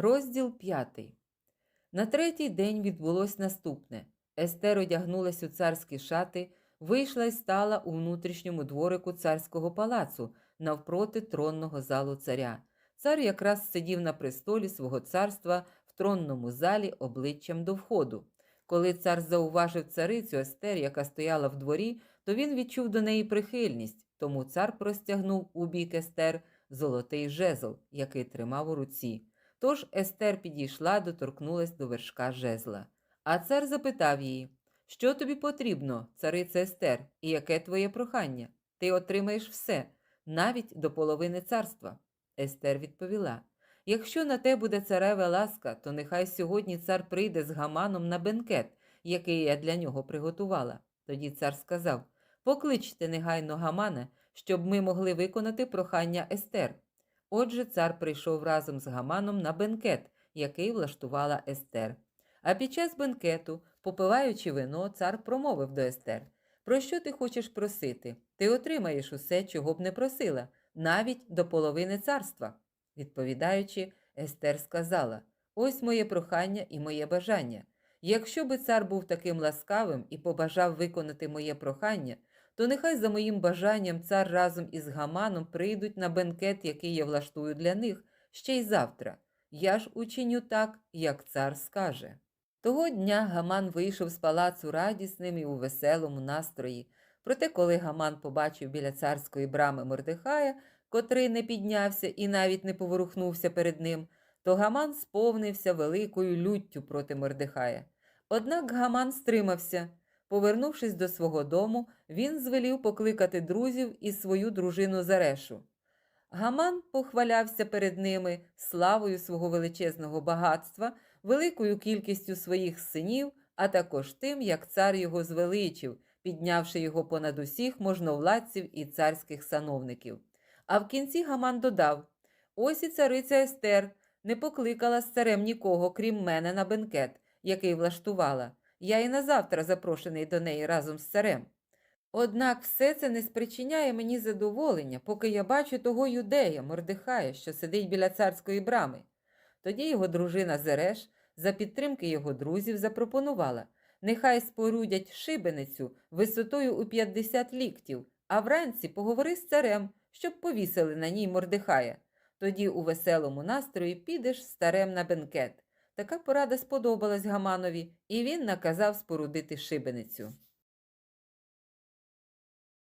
Розділ п'ятий. На третій день відбулось наступне. Естер одягнулась у царські шати, вийшла і стала у внутрішньому дворику царського палацу навпроти тронного залу царя. Цар якраз сидів на престолі свого царства в тронному залі обличчям до входу. Коли цар зауважив царицю Естер, яка стояла в дворі, то він відчув до неї прихильність, тому цар простягнув у бік Естер золотий жезл, який тримав у руці. Тож Естер підійшла, доторкнулась до вершка жезла. А цар запитав її: Що тобі потрібно, царице Естер, і яке твоє прохання? Ти отримаєш все, навіть до половини царства. Естер відповіла: Якщо на те буде цареве ласка, то нехай сьогодні цар прийде з гаманом на бенкет, який я для нього приготувала. Тоді цар сказав: Покличте негайно гамана, щоб ми могли виконати прохання Естер. Отже, цар прийшов разом з гаманом на бенкет, який влаштувала Естер. А під час бенкету, попиваючи вино, цар промовив до Естер: Про що ти хочеш просити? Ти отримаєш усе, чого б не просила, навіть до половини царства. Відповідаючи, Естер сказала: Ось моє прохання і моє бажання. Якщо би цар був таким ласкавим і побажав виконати моє прохання, то нехай за моїм бажанням цар разом із гаманом прийдуть на бенкет, який я влаштую для них, ще й завтра. Я ж учиню так, як цар скаже. Того дня Гаман вийшов з палацу радісним і у веселому настрої. Проте, коли Гаман побачив біля царської брами Мордехая, котрий не піднявся і навіть не поворухнувся перед ним, то Гаман сповнився великою люттю проти Мордехая. Однак Гаман стримався. Повернувшись до свого дому, він звелів покликати друзів і свою дружину Зарешу. Гаман похвалявся перед ними славою свого величезного багатства, великою кількістю своїх синів, а також тим, як цар його звеличив, піднявши його понад усіх можновладців і царських сановників. А в кінці Гаман додав: Ось і цариця Естер не покликала з царем нікого, крім мене, на бенкет, який влаштувала. Я і на завтра запрошений до неї разом з царем. Однак все це не спричиняє мені задоволення, поки я бачу того юдея, Мордехая, що сидить біля царської брами. Тоді його дружина Зереш, за підтримки його друзів, запропонувала нехай спорудять шибеницю висотою у 50 ліктів, а вранці поговори з царем, щоб повісили на ній Мордехая. Тоді у веселому настрої підеш з царем на бенкет. Така порада сподобалась Гаманові, і він наказав спорудити шибеницю.